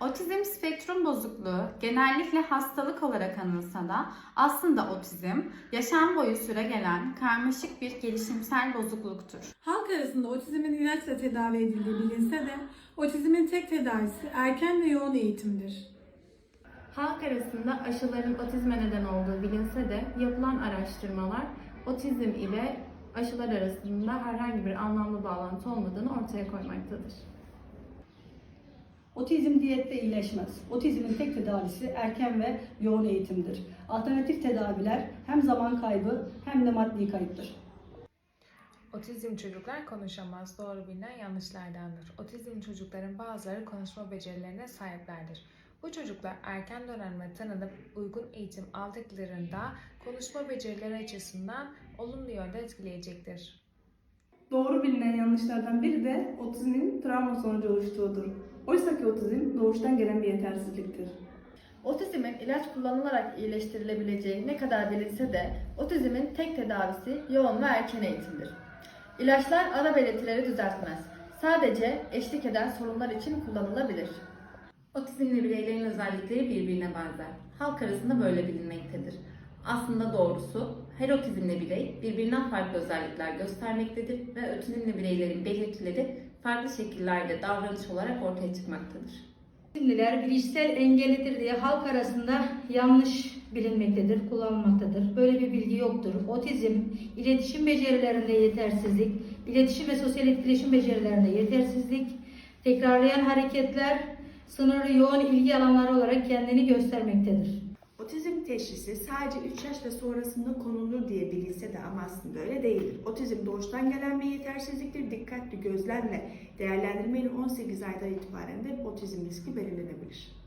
Otizm spektrum bozukluğu genellikle hastalık olarak anılsa da aslında otizm yaşam boyu süre gelen karmaşık bir gelişimsel bozukluktur. Halk arasında otizmin ilaçla tedavi edildiği bilinse de otizmin tek tedavisi erken ve yoğun eğitimdir. Halk arasında aşıların otizme neden olduğu bilinse de yapılan araştırmalar otizm ile aşılar arasında herhangi bir anlamlı bağlantı olmadığını ortaya koymaktadır. Otizm diyette iyileşmez. Otizmin tek tedavisi erken ve yoğun eğitimdir. Alternatif tedaviler hem zaman kaybı hem de maddi kayıptır. Otizm çocuklar konuşamaz. Doğru bilinen yanlışlardandır. Otizm çocukların bazıları konuşma becerilerine sahiplerdir. Bu çocuklar erken dönemde tanınıp uygun eğitim aldıklarında konuşma becerileri açısından olumlu yönde etkileyecektir. Doğru bilinen yanlışlardan biri de otizmin travma sonucu oluştuğudur. Oysa ki otizm doğuştan gelen bir yetersizliktir. Otizmin ilaç kullanılarak iyileştirilebileceği ne kadar bilinse de otizmin tek tedavisi yoğun ve erken eğitimdir. İlaçlar ana belirtileri düzeltmez. Sadece eşlik eden sorunlar için kullanılabilir. Otizmli bireylerin özellikleri birbirine benzer. Halk arasında böyle bilinmektedir. Aslında doğrusu her otizmli birey birbirinden farklı özellikler göstermektedir ve otizmli bireylerin belirtileri farklı şekillerde davranış olarak ortaya çıkmaktadır. Otizmliler bilişsel engellidir diye halk arasında yanlış bilinmektedir, kullanılmaktadır. Böyle bir bilgi yoktur. Otizm, iletişim becerilerinde yetersizlik, iletişim ve sosyal etkileşim becerilerinde yetersizlik, tekrarlayan hareketler, sınırlı yoğun ilgi alanları olarak kendini göstermektedir. Teşhisi sadece 3 yaş ve sonrasında konulur diye bilinse de ama aslında öyle değildir. Otizm doğuştan gelen bir yetersizliktir. Dikkatli gözlemle değerlendirmeyle 18 aydan itibaren de otizm riski belirlenebilir.